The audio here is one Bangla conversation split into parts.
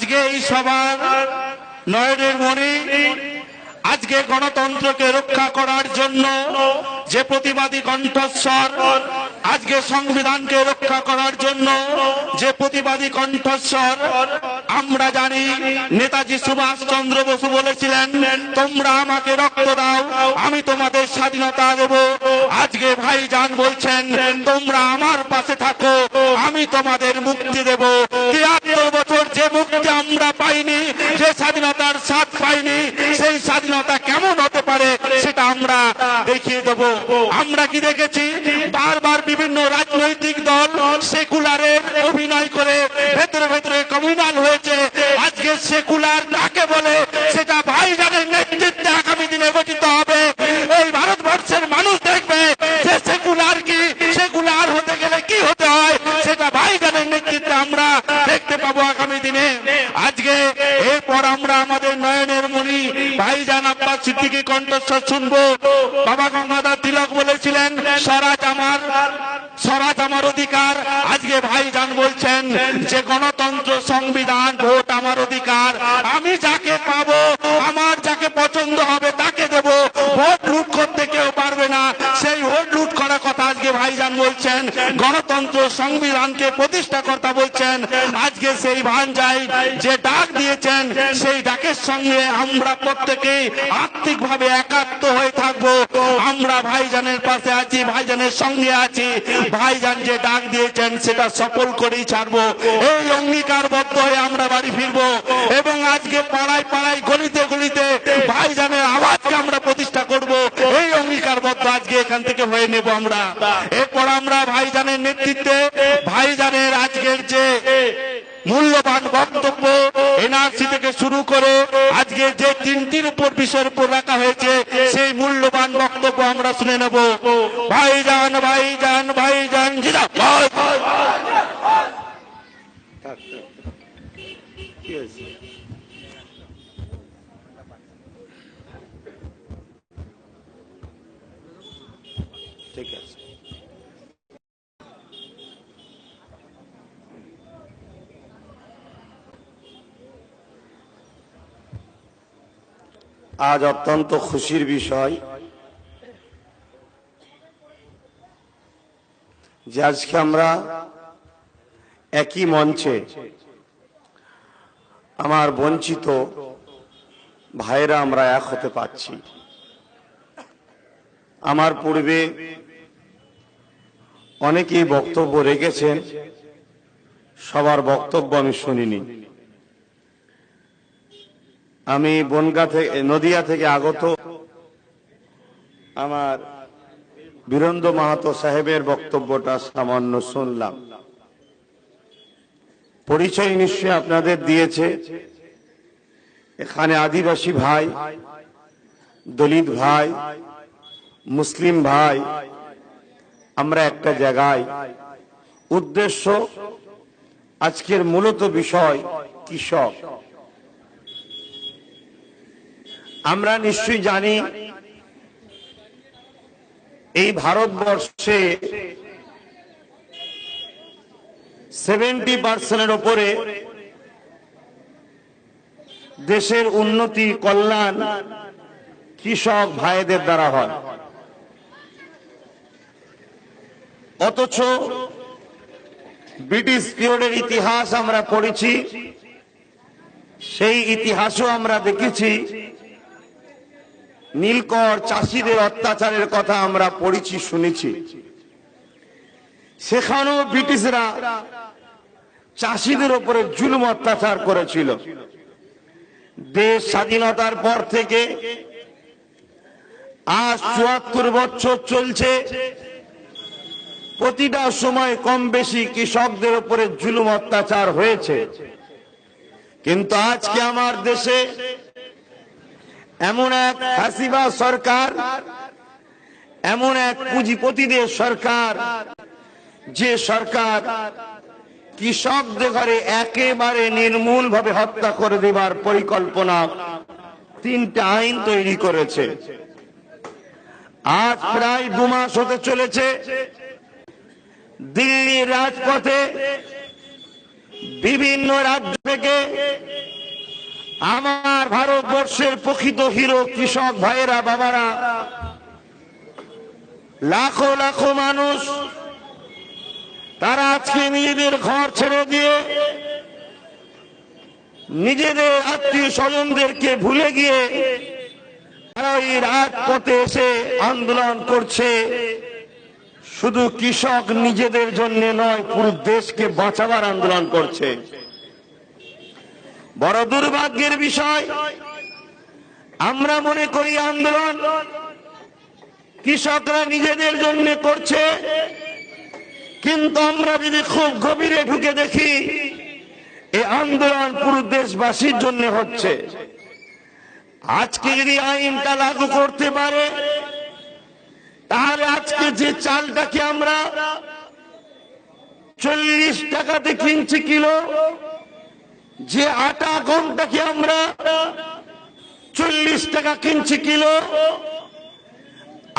আজকে এই সবার নয়নের মণি, আজকে গণতন্ত্রকে রক্ষা করার জন্য যে প্রতিবাদী কণ্ঠস্বর, আজকে সংবিধানকে রক্ষা করার জন্য যে প্রতিবাদী কণ্ঠস্বর, আমরা জানি নেতাজি সুভাষ চন্দ্র বসু বলেছিলেন, তোমরা আমাকে রক্ত দাও, আমি তোমাদের স্বাধীনতা দেব। আজকে ভাইজান বলছেন, তোমরা আমার পাশে থাকো, আমি তোমাদের মুক্তি দেব। তিয়াত্তর বছর যে মুক্তি আমরা পাইনি, যে স্বাধীনতার স্বাদ পাইনি, সেই স্বাধীনতা কেমন হতে পারে সেটা আমরা দেখিয়ে দেব। আমরা কি দেখেছি? বারবার বিভিন্ন রাজনৈতিক দল সেকুলারের অভিনয় করে ভেতরে ভেতরে কমিউনাল হয়েছে আজকে সেকুলার কাকে বলে সেটা ভাইজানের নেতৃত্বে আগামী দিনে গঠিত হবে এই ভারতবর্ষের মানুষ দেখবে যে সেকুলার কি সেকুলার হতে গেলে কি হতে হয় সেটা ভাইজানের নেতৃত্বে আমরা দেখতে পাবো আগামী দিনে আজকে এরপর আমরা আমাদের নয়নের মণি ভাইজান আব্বাস কণ্ঠস্বর শুনব। বাবা গঙ্গাধর তিলক বলেছিলেন, স্বরাজ আমার স্বরাজ আমার অধিকার। আজকে ভাইজান বলছেন যে, গণতন্ত্র সংবিধান, ভোট আমার অধিকার। আমি যাকে পাবো, আমার যাকে পছন্দ হবে তাকে দেব। ভোট লুট করতে কেউ পারবে না। সেই ভোট লুট করার কথা আজকে ভাইজান বলছেন। গণতন্ত্র বলছেন আজকে সেই ভাঞ্জাই যে ডাক দিয়েছেন, সেই ডাকের সঙ্গে আমরা প্রত্যেকে আর্থিকভাবে একাত্ম হয়ে থাকব। আমরা ভাইজানের পাশে আছি, ভাইজানের সঙ্গে আছি। ভাইজান যে ডাক দিয়েছেন, সেটা সফল করেই ছাড়বো। এই অঙ্গীকারবদ্ধ হয়ে আমরা বাড়ি ফিরবো এবং আজকে পাড়ায় পাড়ায় গলিতে গলিতে ভাইজানের আওয়াজকে আমরা প্রতিষ্ঠা করব। এই অঙ্গীকারবদ্ধ আজকে এখান থেকে হয়ে নেব আমরা। এরপর আমরা ভাইজানের নেতৃত্বে, ভাইজানের আজকের যে মূল্যবান বক্তব্য এনআরসি থেকে শুরু করে আজকে যে তিনটির উপর বিষয়ের উপর রাখা হয়েছে, সেই মূল্যবান বক্তব্য আমরা শুনে নেব। ভাই ভাইজান ভাইজান ভাইজান ভাই ঠিক আজ অত্যন্ত খুশির বিষয় যে আজকে আমরা একই মঞ্চে আমার বঞ্চিত ভাইরা আমরা এক হতে পারছি। আমার পূর্বে অনেকেই বক্তব্য রেখেছেন, সবার বক্তব্য আমি শুনিনি। আমি বনগা থেকে, নদিয়া থেকে আগত আমার বীরেন্দ্র মাহাতো সাহেবের বক্তব্যটা সামান্য শুনলাম। পরিচয় নিশ্চয় আপনাদের দিয়েছে। এখানে আদিবাসী ভাই, দলিত ভাই, মুসলিম ভাই, আমরা একটা জায়গায়। উদ্দেশ্য আজকের মূলত বিষয় কৃষক। আমরা নিশ্চয়ই জানি এই ভারতবর্ষে সেভেন্টি পার্সেন্টের ওপরে দেশের উন্নতি, কল্যাণ কৃষক ভাইদের দ্বারা হয়। অথচ ব্রিটিশ পিরিয়ডের ইতিহাস আমরা পড়েছি, সেই ইতিহাসও আমরা দেখেছি। নীলকর চাষিদের অত্যাচারের কথা আমরা পড়েছি, শুনেছি। সেখানেও ব্রিটিশরা চাষিদের উপরে জুলুম অত্যাচার করেছিল। দেশ স্বাধীনতার পর থেকে আজ চুয়াত্তর বছর চলছে। প্রতিটা সময় কম বেশি কৃষকদের উপরে জুলুম অত্যাচার হয়েছে। কিন্তু আজকে আমার দেশে এমন এক হাসিবা সরকার, এমন এক পুঁজিপতিদের সরকার, যে সরকার কৃষকদের ঘরে একেবারে নির্মূল ভাবে হত্যা করে দেবার পরিকল্পনা তিনটা আইন তৈরি করেছে। আজ প্রায় দু মাস হতে চলেছে। দিল্লির রাজপথে বিভিন্ন রাজ্য থেকে আমার ভারতবর্ষের প্রকৃত হিরো কৃষক ভাইয়েরা, বাবারা। লাখো লাখো মানুষ তারা আজকে নিজেদের ঘর ছেড়ে দিয়ে নিজেদের আত্মীয় স্বজনদেরকে ভুলে গিয়ে তারা এই রাজপথে এসে আন্দোলন করছে। শুধু কৃষক নিজেদের জন্য নয়, পুরো দেশকে বাঁচাবার আন্দোলন করছে। বড় দুর্ভাগ্যের বিষয়। আমরা মনে করি আন্দোলন কৃষকরা নিজেদের জন্য করছে। কিন্তু আমরা যদি খুব গভীরে ঢুকে দেখি এই আন্দোলন পুরো দেশবাসীর জন্য হচ্ছে। আজকে যদি আইনটা লাগু করতে পারে, তাহলে আজকে যে চালটাকে আমরা চল্লিশ টাকাতে কিনছি কিলো যে আটা গমটাকে আমরা চল্লিশ টাকা কিনছি কিলো,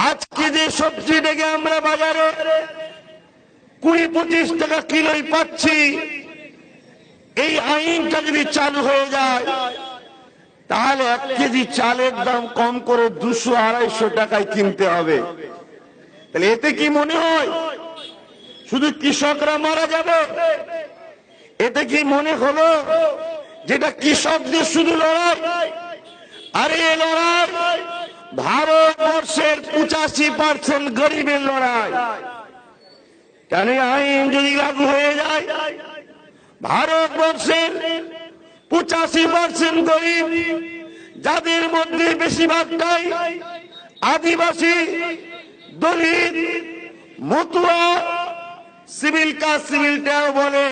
আজকে যে সবজিটাকে আমরা বাজারে কুড়ি পঁচিশ টাকা কিলোই পাচ্ছি, এই আইনটা যদি চালু হয়ে যায়, তাহলে এক কেজি চালের দাম কম করে দুশো আড়াইশো টাকায় কিনতে হবে। তাহলে এতে কি মনে হয়? শুধু কৃষকরা মারা যাবে? এতে কি মনে হলো যেটা কৃষকদের শুধু লড়াই? আরে লড়াই ভারতবর্ষের পঁচাশি পার্সেন্ট গরিবের লড়াই। কেন আইন যদি লাগু হয়ে যায়, ভারতবর্ষের পঁচাশি পার্সেন্ট গরিব যাদের মধ্যে বেশিরভাগটাই আদিবাসী, দলিত, মতুয়া, সিভিল কাজ সিভিলটাও বলে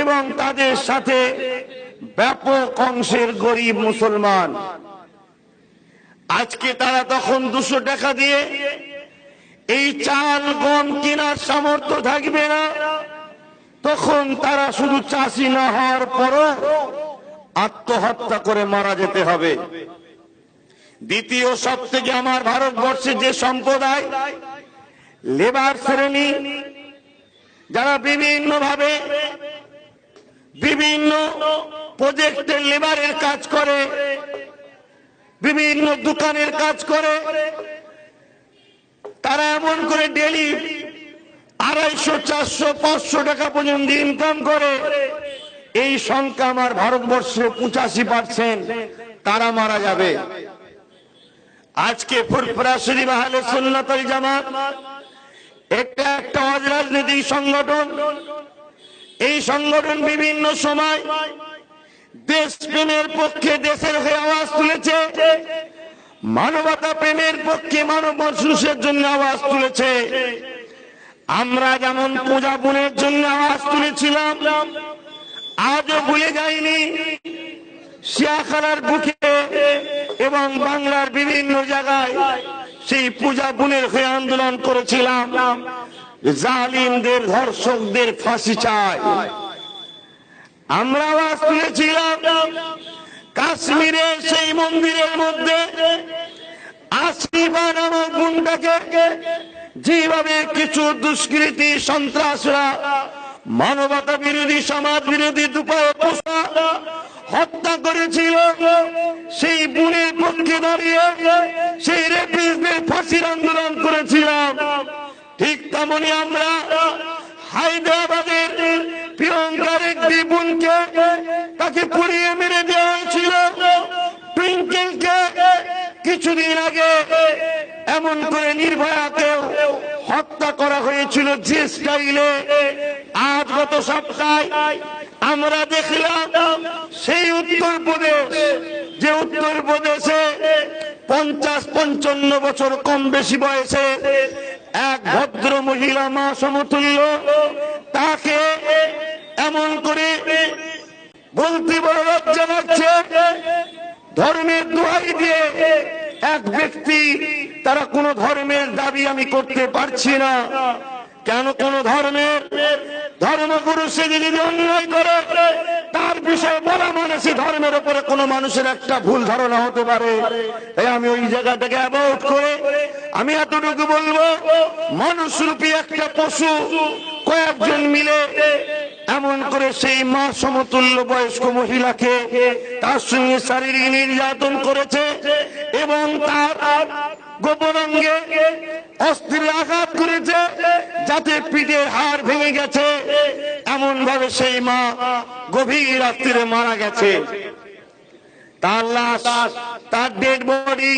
এবং তাদের সাথে ব্যাপক অংশের গরিব মুসলমান। আজকে তারা তখন দুশো টাকা দিয়ে এই চাল, গম কেনার সামর্থ্য থাকবে না। তখন তারা শুধু চাষি না হওয়ার পরও আত্মহত্যা করে মারা যেতে হবে। দ্বিতীয় সব থেকে আমার ভারতবর্ষে যে সম্প্রদায়, লেবার শ্রেণি, যারা বিভিন্ন ভাবে বিভিন্ন প্রজেক্টের লেবারের কাজ করে, বিভিন্ন দোকানের কাজ করে, তারা এমন করে ডেলি আড়াইশো, চারশো, পাঁচশো টাকা পর্যন্ত ইনকাম করে। এই সংখ্যা আমার ভারতবর্ষে পঁচাশি পার্সেন্ট তারা মারা যাবে। আজকে ফুরফুরা শরীফ আহলে সুন্নাতুল জামাত এটা একটা অরাজনৈতিক সংগঠন এই সংগঠন বিভিন্ন সময় দেশ প্রেমের পক্ষে দেশের হয়ে আওয়াজ তুলেছে। মানবতা প্রেমের পক্ষে মানব মানুষের জন্য আওয়াজ তুলেছে। আমরা যেমন পূজা বোনের জন্য আওয়াজ তুলেছিলাম, আজও ভুলে যাইনি। শিয়াখানার বুকে এবং বাংলার বিভিন্ন জায়গায় সেই পূজা বোনের হয়ে আন্দোলন করেছিলাম। জালিমদের, ধর্ষকদের ফাঁসি চায় আমরা আওয়াজ তুলেছিলাম, কাশ্মীরে সেই মন্দিরের মধ্যে আশিবা যেভাবে কিছু দুষ্কৃতি সন্ত্রাসরা, মানবতা বিরোধী, সমাজ বিরোধী হত্যা করেছিল, সেই বুনের পক্ষে দাঁড়িয়ে সেই রেপিসদের ফাঁসির আন্দোলন করেছিলাম। ঠিক তেমনি আমরা হায়দ্রাবাদের প্রিয়ঙ্কার একটি বোনকে তাকে পুড়িয়ে মেরে দেওয়া হয়েছিল। কিছুদিন আগে এমন করে নির্ভয়াকে হত্যা করা হয়েছিল যে স্টাইলে। আজ গত সপ্তাহে আমরা দেখলাম সেই উত্তর প্রদেশ, যে উত্তর প্রদেশে পঞ্চাশ পঞ্চান্ন বছর কম বেশি বয়সে এক ভদ্র মহিলা মা সমতুল্য, তাকে এমন করে বলতে বড় লজ্জা লাগছে। ধর্মের দোহাই দিয়ে এক ব্যক্তি, তারা কোন ধর্মের দাবি আমি করতে পারছি না। কেন কোন ধর্মের ধর্মগুরু সে যদি অন্যায় করে, তার বিষয়ে বলা মানে সে ধর্মের উপরে কোন মানুষের একটা ভুল ধারণা হতে পারে। আমি ওই জায়গাটাকে অ্যাবাউট করে, আমি এতটুকু বলব মানুষ রূপী একটা পশু কয়েকজন মিলে এমন করে সেই মা সমতুল্য বয়স্ক মহিলাকে তার সঙ্গে শারীরিক নির্যাতন করেছে এবং তার গোপনাঙ্গে অস্ত্রে আঘাত করেছে, যাতে পিঠের হাড় ভেঙে গেছে। এমন ভাবে সেই মা গভীর রাত্রিরে মারা গেছে। তার লাশ, তার ডেড বডি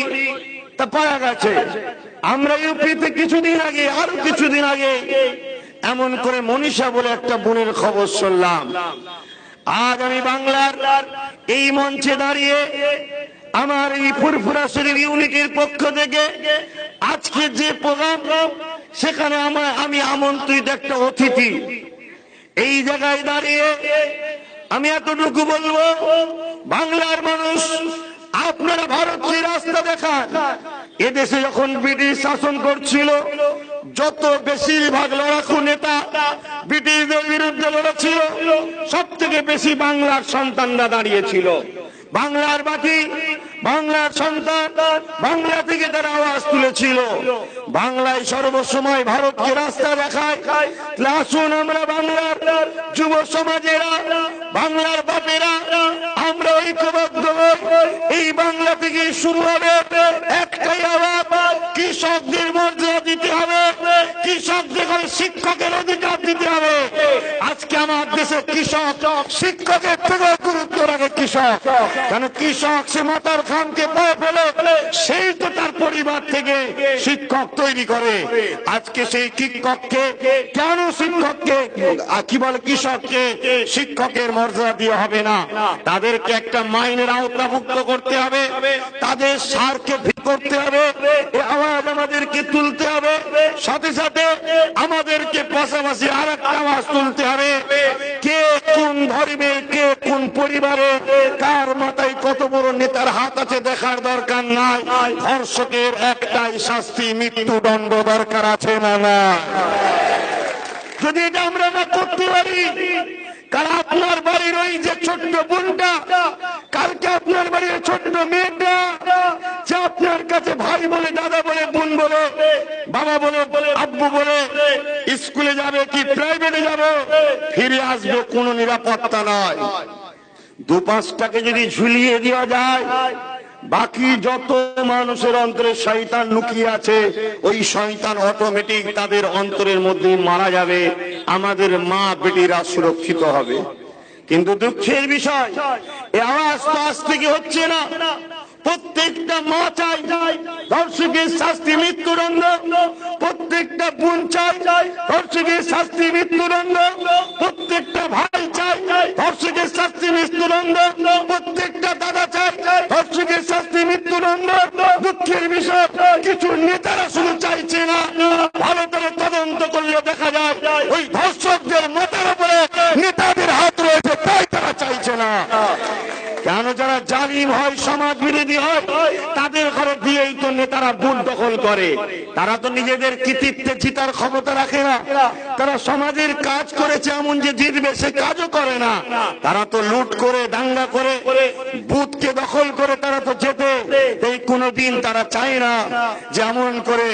তা পাওয়া গেছে। আমরা ইউপিতে কিছুদিন আগে, আরও কিছুদিন আগে এমন করে মনীষা বলে একটা বোনের খবর শুনলাম। আজ আমি বাংলার এই মঞ্চে দাঁড়িয়ে আমার এই ফুরফুরা শরীর ইউনিটের পক্ষ থেকে আজকে যে প্রোগ্রাম, সেখানে আমার, আমি আমন্ত্রিত একটা অতিথি। এই জায়গায় দাঁড়িয়ে আমি এতটুকু বলব, বাংলার মানুষ, আপনারা ভারতকে রাস্তা দেখান। এদেশে যখন ব্রিটিশ শাসন করছিল, যত বেশিরভাগ লড়াকু নেতা ব্রিটিশদের বিরুদ্ধে লড়েছিল সব থেকে বেশি বাংলার সন্তানরা দাঁড়িয়েছিল। বাংলার বাকি, বাংলার সন্তান, বাংলা থেকে তারা আওয়াজ তুলেছিল। বাংলায় সর্বসময় ভারতকে রাস্তা দেখায়। আসুন আমরা বাংলার যুব সমাজেরা, বাংলার বাপেরা, আমরা ঐক্যবদ্ধ এই বাংলা থেকে শুরু হবে একটাই আওয়াজ, কৃষকদের মর্যাদা দিতে হবে, কৃষকদের শিক্ষকের অধিকার দিতে হবে। আজকে আমার দেশে কৃষক। শিক্ষকের থেকে গুরুত্ব রাখে কৃষক। কেন কৃষক সে মাতার খানকে ফেলে সেই তো তার পরিবার থেকে শিক্ষক তৈরি করে। আজকে সেই শিক্ষককে, কেন শিক্ষককে কি বলে কৃষককে, শিক্ষকের মর্যাদা দিয়ে হবে না? তাদেরকে একটা মাইনের আওতাভুক্ত করতে হবে। তাদের সারকে করতে হবে। আওয়াজ আমাদেরকে তুলতে হবে। সাথে সাথে আমাদেরকে পাশাপাশি আর একটা আওয়াজ তুলতে হবে। কে কোন ধর্মে, কে কোন পরিবারে, কার মাথায় কত বড় নেতার হাত আছে দেখার দরকার নাই। ধর্ষকের একটাই শাস্তি, মৃত্যুদণ্ড দরকার আছে না না যদি এটা আমরা না করতে পারি কারণ আপনার বাড়ির ওই যে ছোট্ট বোনটা, কালকে আপনার বাড়ির ছোট্ট মেয়েটা, যে আপনার কাছে ভাই বলে, দাদা বলে, বোন বলে, বাবা বলে, আব্বু বলে, স্কুলে যাবে কি প্রাইভেটে যাবে, ফিরে আসবে কোনো নিরাপত্তা নয় দু পাঁচটাকে যদি ঝুলিয়ে দেওয়া যায় বাকি যত মানুষের অন্তরে শয়তান লুকিয়ে আছে, ওই শয়তান অটোমেটিক তাদের অন্তরের মধ্যে মারা যাবে, আমাদের মা বেটিরা সুরক্ষিত হবে। কিন্তু দুঃখের বিষয়, এ আওয়াজ তো আজ থেকে হচ্ছে না। প্রত্যেকটা মা চাই, ধর্ষকের শাস্তি, মৃত্যুদণ্ড প্রত্যেকটা বোন চাই, ধর্ষকের শাস্তি মৃত্যুদণ্ড, প্রত্যেকটা ভাই চাই, ধর্ষকের শাস্তি মৃত্যুদণ্ড, প্রত্যেকটা দাদা চাই, ধর্ষকের শাস্তি মৃত্যুদণ্ড, দুঃখের বিষয়, কিছু নেতারা শুধু চাইছে না। ভারতের তদন্ত করলে দেখা যায়, ওই ধর্ষকদের মাথার উপরে নেতাদের হাত রয়েছে, তাই তারা চাইছে না। জালিম হয় সমাজ বিরোধী হয়, তাদের ঘরে দিয়েই তো নেতারা বুট দখল করে। তারা তো নিজেদের কৃতিত্বে জিতার ক্ষমতা রাখে না। তারা সমাজের কাজ করেছে এমন যে জিতবে, সে কাজও করে না। তারা তো লুট করে, দাঙ্গা করে, বুথকে দখল করে তারা তো যেতে এই কোনোদিন তারা চায় না যেমন করে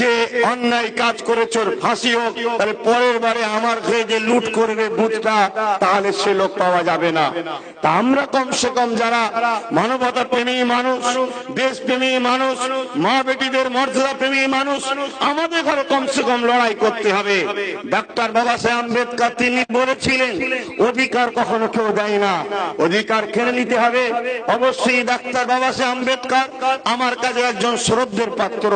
যে অন্যায় কাজ করেছ, ফাঁসি হোক, তাহলে পরের বারে আমার ঘরে যে লুট করবে বুথটা, তাহলে সে লোক পাওয়া যাবে না। তা আমরা কমসে কম যারা মানবতা প্রেমী মানুষ, দেশ প্রেমী মানুষ, মা বেটিদের মর্যাদা প্রেমী মানুষ। আমাদের ঘরে কমসে কম লড়াই করতে হবে। ডাক্তার বাবা সাহেব আম্বেদকর তিনি বলেছিলেন, অধিকার কখনো কেউ দেয় না। অধিকার কেড়ে নিতে হবে। অবশ্যই ডাক্তার বাবা সাহেব আম্বেদকর আমার কাছে একজন শ্রদ্ধের পাত্র।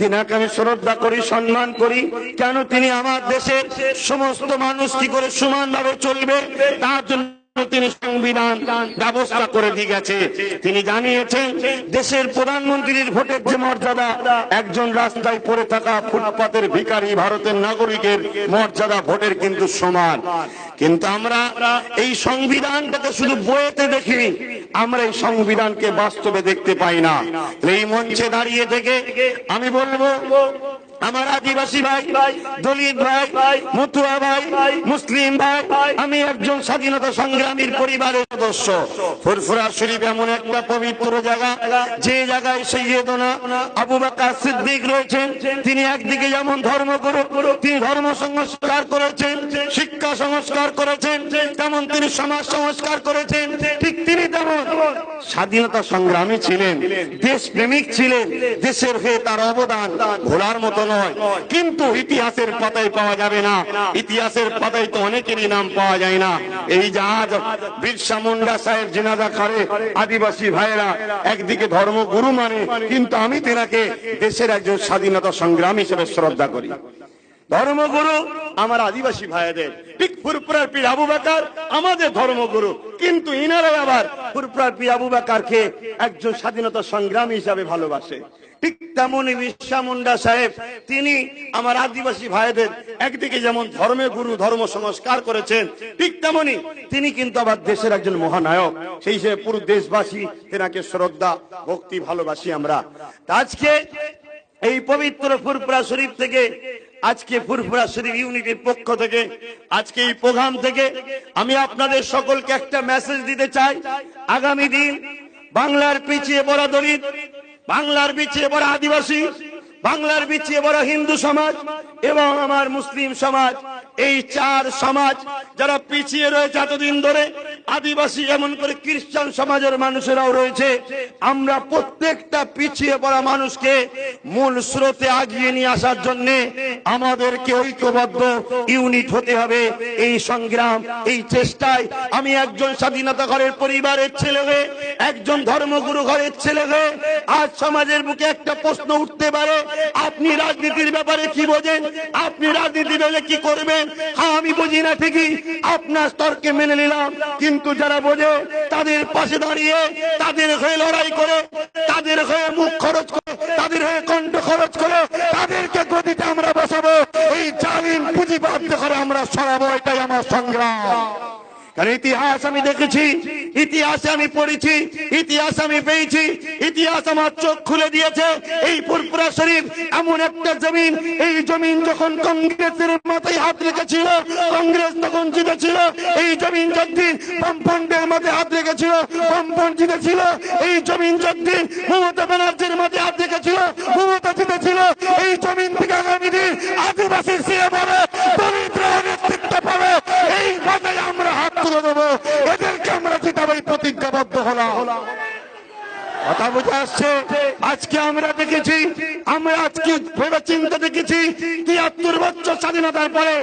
তিনাকে আমি শ্রদ্ধা করি, সম্মান করি। কেন তিনি আমার দেশের সমস্ত মানুষ কি করে সমানভাবে চলবে? তার জন্য তিনি সংবিধান ব্যবস্থা করে দিয়ে গেছে। তিনি জানিয়েছেন, দেশের প্রধানমন্ত্রীর ভোটের যে মর্যাদা, একজন রাস্তায় পড়ে থাকা ফুটপাতের ভারতের নাগরিকের মর্যাদা ভোটের কিন্তু সমান। কিন্তু আমরা এই সংবিধানটাকে শুধু বইয়েতে দেখি আমরা এই সংবিধানকে বাস্তবে দেখতে পাই না। এই মঞ্চে দাঁড়িয়ে থেকে আমি বলব আমার আদিবাসী ভাই, দলিত ভাই, মতুয়া ভাই, মুসলিম ভাই, আমি একজন স্বাধীনতা সংগ্রামীর পরিবারের সদস্য। ফুরফুরা শরীফ এমন একটা পবিত্র জায়গা, যে জায়গায় সৈয়দনা আবু বাকার সিদ্দিক রয়েছেন। তিনি একদিকে যেমন ধর্মগুরু তিনি ধর্ম সংস্কার করেছেন, শিক্ষা সংস্কার করেছেন, তেমন তিনি সমাজ সংস্কার করেছেন। ঠিক তিনি তেমন স্বাধীনতা সংগ্রামী ছিলেন দেশ প্রেমিক ছিলেন, দেশের হয়ে তার অবদান ভোলার মতো নয়। কিন্তু ইতিহাসের পাতায় পাওয়া যাবে না। ইতিহাসের পাতায় তো অনেকেরই নাম পাওয়া যায় না। এই জাহাজ বিরসা মুন্ডা সাহেব, জিনাদা খারে আদিবাসী ভাইয়েরা একদিকে ধর্মগুরু মানে কিন্তু আমি তেনাকে দেশের একজন স্বাধীনতা সংগ্রাম হিসেবে শ্রদ্ধা করি। ধর্মগুরু আমার আদিবাসী ভাইদের, ঠিক ফুরপুরার পীর আবু বাকার আমাদের ধর্মগুরু, কিন্তু ইনারাই আবার ফুরপুরার পীর আবু বাকারকে একজন স্বাধীনতা সংগ্রামী হিসাবে ভালোবাসে। ঠিক তেমনই বিরসা মুন্ডা সাহেব, তিনি আমার আদিবাসী ভাইদের একদিকে যেমন ধর্মের গুরু, ধর্ম সংস্কার করেছেন, ঠিক তেমনি তিনি কিন্তু আবার দেশের একজন মহানায়ক। সেই হিসেবে পুরো দেশবাসী তেনাকে শ্রদ্ধা, ভক্তি, ভালোবাসি আমরা। আজকে এই পবিত্র ফুরফুরা শরীফ থেকে, আজকে ফুরফুরা শরীফ ইউনিটির পক্ষ থেকে, আজকে এই প্রোগ্রাম থেকে আমি আপনাদের সকলকে একটা মেসেজ দিতে চাই। আগামী দিন বাংলার পিছিয়ে বড় দলিত বাংলার পিছিয়ে বড় আদিবাসী, বাংলার পিছিয়ে বড় হিন্দু সমাজ এবং আমার মুসলিম সমাজ, এই চার সমাজ যারা পিছিয়ে রয়েছে এতদিন ধরে আদিবাসী এমন করে খ্রিস্টান সমাজের মানুষেরাও রয়েছে। আমরা প্রত্যেকটা পিছিয়ে পড়া মানুষকে মূল স্রোতে আগিয়ে নিয়ে আসার জন্য আমাদেরকে ঐক্যবদ্ধ ইউনিট হতে হবে। এই সংগ্রাম, এই চেষ্টায় আমি একজন স্বাধীনতা ঘরের পরিবারের ছেলে হয়ে, একজন ধর্মগুরু ঘরের ছেলে হয়ে আজ সমাজের বুকে একটা প্রশ্ন উঠতে পারে, আপনি রাজনীতির ব্যাপারে কি বোঝেন? আপনি রাজনীতি বেলে কি করবেন? হ্যাঁ আমি বুঝি না ঠিকই। আপনার স্তরকে মেনে নিলাম কিন্তু যারা বোঝে, তাদের পাশে দাঁড়িয়ে, তাদের হয়ে লড়াই করে, তাদের হয়ে মুখ খরচ করে, তাদের হয়ে কণ্ঠ খরচ করে, তাদেরকে গদিতে আমরা বসাবো। এই জালিম পুঁজিবাদ করে আমরা সরাবো, এটাই আমার সংগ্রাম। কারণ ইতিহাস আমি দেখেছি, ইতিহাসে আমি পড়েছি, ইতিহাস আমি পেয়েছি, ইতিহাস আমার চোখ খুলে দিয়েছে। এই ফুরপুরা শরীফ এমন একটা জমিন, এই জমিন যখন কংগ্রেসের মাথায় হাত রেখেছিল, কংগ্রেস তখন জিতেছিল। এই জমিন যদ্দিন বামফ্রন্টের মাথায় হাত রেখেছিল বামফ্রন্ট জিতেছিল। এই জমিন যদ্দিন মমতা ব্যানার্জির মাথায় হাত রেখেছিল, মমতা জিতেছিল। এই জমিন থেকে আগামী দিন আদিবাসী সিএ পাবে দরিদ্র নেতৃত্ব পাবে এই মাথায় আমরা হাত তুলে দেবো এদেরকে আমরা জিতাবে এই প্রতিজ্ঞাবদ্ধ হলাম আসছে। আজকে আমরা দেখেছি, আমরা আজকে ভেবে চিন্তা দেখেছি, তিয়াত্তর বছর স্বাধীনতার পরে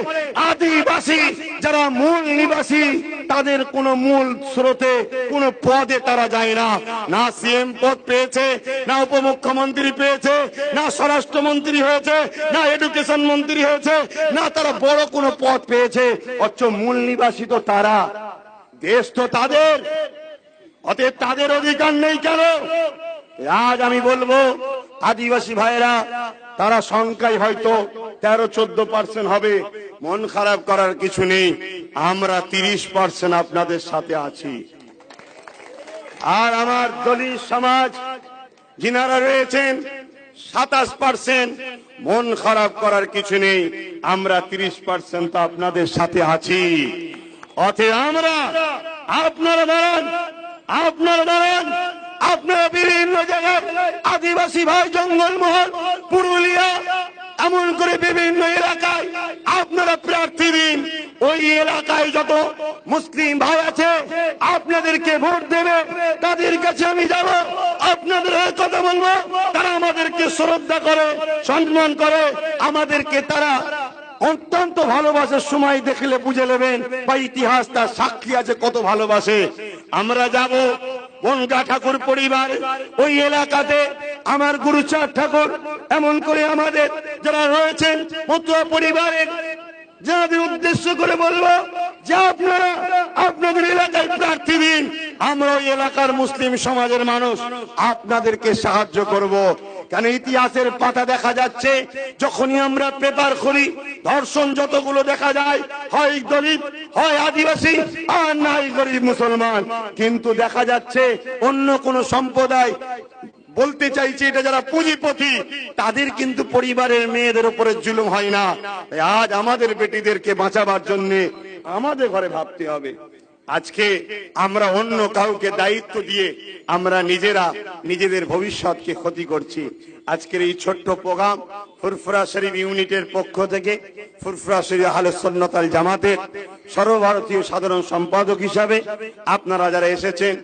আদিবাসী যারা মূল নিবাসী, তাদের কোন মূল স্রোতে, কোন পদে তারা যায় না। না সিএম পদ পেয়েছে, না উপমুখ্যমন্ত্রী পেয়েছে, না স্বরাষ্ট্রমন্ত্রী হয়েছে, না এডুকেশন মন্ত্রী হয়েছে, না তারা বড় কোনো পদ পেয়েছে, অথচ মূল নিবাসী তো তারা। দেশ তো তাদের, অতএব তাদের অধিকার নেই কেন? আজ আমি বলব, আদিবাসী ভাইরা তারা সংখ্যায় হয়তো তেরো, চোদ্দ পার্সেন্ট হবে। মন খারাপ করার কিছু নেই। আমরা তিরিশ পার্সেন্ট আপনাদের সাথে আছি। আর আমার দলিত সমাজ, যিনারা রয়েছেন, সাতাশ পার্সেন্ট মন খারাপ করার কিছু নেই। আমরা তিরিশ পার্সেন্ট তো আপনাদের সাথে আছি। অতএব আমরা, আপনারা দাঁড়ান আপনারা দাঁড়ান। আপনারা বিভিন্ন জায়গায় আদিবাসী ভাই জঙ্গলমহল পুরুলিয়া, এমন করে বিভিন্ন এলাকায় আপনারা প্রার্থী দিন। ওই এলাকায় যত মুসলিম ভাই আছে, আপনাদেরকে ভোট দেবে, তাদের কাছে আমি যাব। আপনাদের কথা বলব, তারা আমাদেরকে শ্রদ্ধা করে, সম্মান করে। আমাদেরকে তারা অত্যন্ত ভালোবাসার সময় দেখলে বুঝে নেবেন, বা ইতিহাস তার সাক্ষী আছে কত ভালোবাসে। আমরা যাব বনগা ঠাকুর পরিবার। ওই এলাকাতে আমার গুরুচার ঠাকুর, এমন করে আমাদের যারা রয়েছেন মতুয়া পরিবারের যাদের উদ্দেশ্য করে বলব যে আপনারা আপনাদের এলাকায় প্রার্থী দিন আমরা ওই এলাকার মুসলিম সমাজের মানুষ, আপনাদেরকে সাহায্য করব। কেন ইতিহাসের পাতা দেখা যাচ্ছে? যখনই আমরা পেপার খুলি, ধর্ষণ যতগুলো দেখা যায়, হয় দলিত হয় আদিবাসী, আর নাই গরিব মুসলমান। কিন্তু দেখা যাচ্ছে অন্য কোন সম্প্রদায় বলতে চাইছি এটা যারা পুঁজিপতি, তাদের কিন্তু পরিবারের মেয়েদের উপরে জুলুম হয় না। আজ আমাদের বেটিদেরকে বাঁচাবার জন্য আমাদের ঘরে ভাবতে হবে। আজকে আমরা অন্য কাউকে দায়িত্ব দিয়ে আমরা নিজেরা নিজেদের ভবিষ্যৎকে ক্ষতি করছি। আজকের এই ছোট্ট প্রোগ্রাম ফুরফুরা শরীফ ইউনিটের পক্ষ থেকে ফুরফুরা শরীফ আহলে সুন্নাত আল জামাতের সর্বভারতীয় সাধারণ সম্পাদক হিসাবে আপনারা যারা এসেছেন,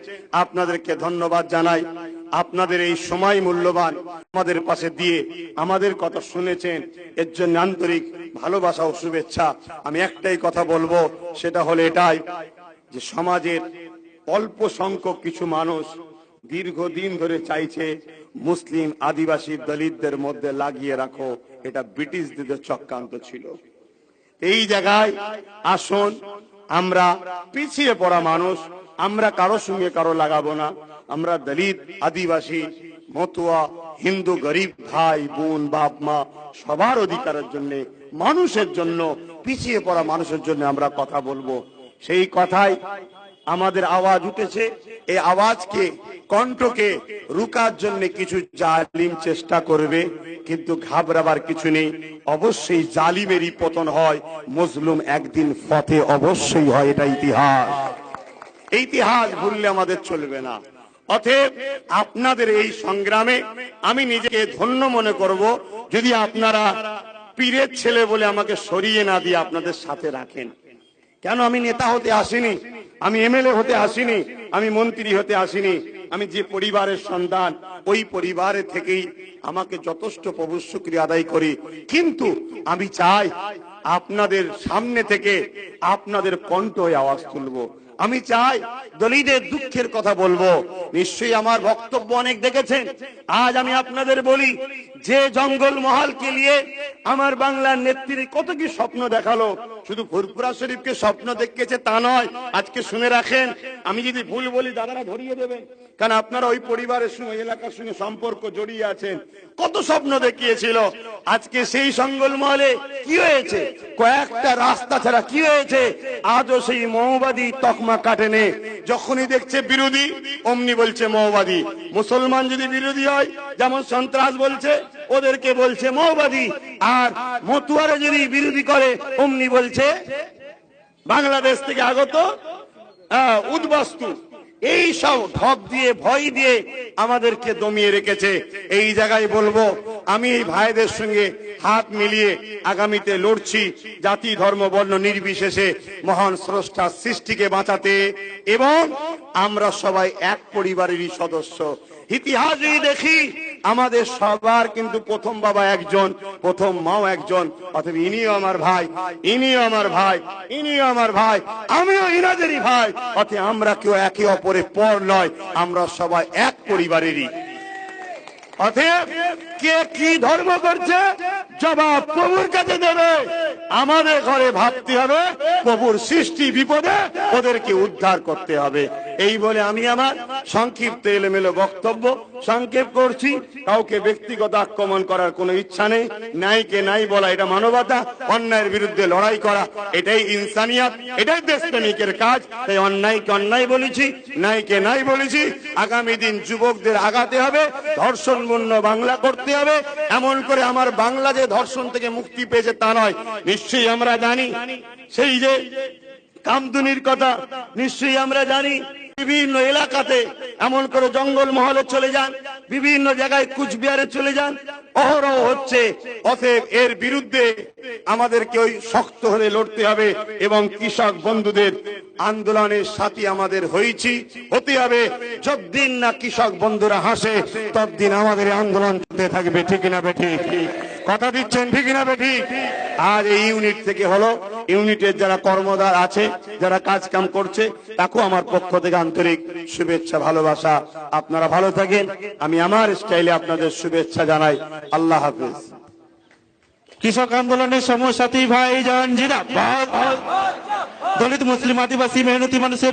আপনাদেরকে ধন্যবাদ জানাই। আপনাদের এই সময় মূল্যবান আমাদের পাশে দিয়ে আমাদের কথা শুনেছেন, এর জন্য আন্তরিক ভালোবাসা ও শুভেচ্ছা। আমি একটাই কথা বলব, সেটা হলো এটাই যে সমাজের অল্প সংখ্যক কিছু মানুষ দীর্ঘদিন ধরে চাইছে মুসলিম আদিবাসী দলিতদের মধ্যে লাগিয়ে রাখো, এটা ব্রিটিশদের চক্রান্ত ছিল। এই জায়গায় আসুন, আমরা পিছিয়ে পড়া মানুষ, আমরা কারও সঙ্গে কারও লাগাবো না। আমরা দলিত, আদিবাসী, মতুয়া, হিন্দু, গরিব, ভাই, বোন, বাপ, মা, সবার অধিকারের জন্য, মানুষের জন্য, পিছিয়ে পড়া মানুষের জন্য আমরা কথা বলব। সেই কথাই আমাদের আওয়াজ উঠেছে। এই আওয়াজকে, কণ্ঠকে রুকার জন্য কিছু জালিম চেষ্টা করবে, কিন্তু ঘাবড়াবার কিছু নেই। অবশ্যই জালিমেরই পতন হয়, মজলুম একদিন ফতে অবশ্যই হয়, এটা ইতিহাস। ইতিহাস ভুললে আমাদের চলবে না। অতএব আপনাদের এই সংগ্রামে আমি নিজেকে ধন্য মনে করব, যদি আপনারা পীরের ছেলে বলে আমাকে সরিয়ে না দিয়ে আপনাদের সাথে রাখেন। কেন আমি নেতা হতে আসিনি? আমি এমএলএ হতে আসিনি? আমি মন্ত্রী হতে আসিনি? আমি যে পরিবারের সন্তান, ওই পরিবারের থেকেই আমাকে যথেষ্ট প্রভু শুক্রিয়া আদায় করি। কিন্তু আমি চাই আপনাদের সামনে থেকে আপনাদের কণ্ঠ আওয়াজ তুলবো। আমি চাই দলিতদের দুঃখের কথা বলব। নিশ্চয়ই আমার বক্তব্য অনেক দেখেছেন। আজ আমি আপনাদের বলি যে জঙ্গল মহলকে নিয়ে আমার বাংলার নেত্রী কত কি স্বপ্ন দেখাল? শুধু ফুরপুরা শরীফকে স্বপ্ন দেখিয়েছে তা নয়, আজকে শুনে রাখেন, আমি যদি ভুল বলি দাদারা ধরিয়ে দেবেন। কারণ আপনারা ওই পরিবারের সঙ্গে এলাকার সঙ্গে সম্পর্ক জড়িয়ে আছেন। কত স্বপ্ন দেখিয়েছিল। আজকে সেই জঙ্গল মহলে কি হয়েছে? কয়েকটা রাস্তা ছাড়া কি হয়েছে? আজও সেই মৌবাদী তকমা কাটেনে। যখনই দেখছে বিরোধী, অমনি বলছে মৌবাদী মুসলমান যদি বিরোধী হয়, যেমন সন্ত্রাস বলছে, ওদেরকে বলছে মৌবাদী আর মতুয়ারা যদি বিরোধী করে, অমনি বলছে, বাংলাদেশ থেকে আগত উদ্বাস্তু। এই সব ঢপ দিয়ে, ভয় দিয়ে আমাদেরকে দমিয়ে রেখেছে। এই জায়গায় বলব, আমি এই ভাইদের সঙ্গে হাত মিলিয়ে আগামীতে লড়ছি জাতি, ধর্ম, বর্ণ নির্বিশেষে মহান স্রষ্টার সৃষ্টিকে বাঁচাতে এবং আমরা সবাই এক পরিবারেরই সদস্য। ইতিহাস যদি দেখি আমাদের সবার কিন্তু প্রথম বাবা একজন, প্রথম মাও একজন অথবা ইনিও আমার ভাই, ইনিও আমার ভাই, ইনিও আমার ভাই, আমিও ইনাদেরই ভাই অথবা আমরা কেউ একে অপরে পর নয়, আমরা সবাই এক পরিবারেরই। অতএব কে কি ধর্ম করছে, জবাব প্রভুর কাছে দেবে। আমাদের ঘরে ভাবতে হবে, প্রভুর সৃষ্টি বিপদে ওদেরকে উদ্ধার করতে হবে। এই বলে আমি আমার সংক্ষিপ্ত এলোমেলো বক্তব্য সংক্ষেপ করছি। কাউকে ব্যক্তিগত আক্রমণ করার কোনো ইচ্ছা নেই, নাইকে নাই বলা এটা মানবতা, অন্যায়ের বিরুদ্ধে লড়াই করা, এটাই ইনসানিয়াত, এটাই দেশপ্রেমিকের কাজ। তাই অন্যায়কে অন্যায় বলেছি, নাইকে নাই বলেছি, আগামী দিন যুবকদের আগাতে হবে ধর্ষণ মূন্য বাংলা করতে হবে। এমন করে আমার বাংলা যে ধর্ষণ থেকে মুক্তি পেয়েছে তা নয়, নিশ্চয়ই আমরা জানি। সেই যে কামদুনির কথা, নিশ্চয়ই আমরা জানি। বিভিন্ন এলাকাতে এমন করে জঙ্গল মহলে চলে যান, বিভিন্ন জায়গায় কুচবিহারে চলে যান। অহরহ হচ্ছে, অতএব এর বিরুদ্ধে আমাদেরকে ওই শক্ত হয়ে লড়তে হবে এবং কৃষক বন্ধুদের আন্দোলনের সাথে আমাদের হয়েছি, হতে হবে। যতদিন না কৃষক বন্ধুরা হাসে ততদিন আমাদের আন্দোলন চলতে থাকবে, ঠিক না বেঠি কথা দিচ্ছেন ঠিক না বেঠি? আর এই ইউনিট থেকে হলো ইউনিটের যারা কর্মদার আছে, যারা কাজ কাম করছে, তাকেও আমার পক্ষ থেকে আন্তরিক শুভেচ্ছা, ভালোবাসা। আপনারা ভালো থাকেন। আমি আমার স্টাইলে আপনাদের শুভেচ্ছা জানাই। আল্লাহ হাফিজ। কৃষক আন্দোলনের সমসাথী ভাই জান জিরা দলিত মুসলিম আদিবাসী মেহনতি মানুষের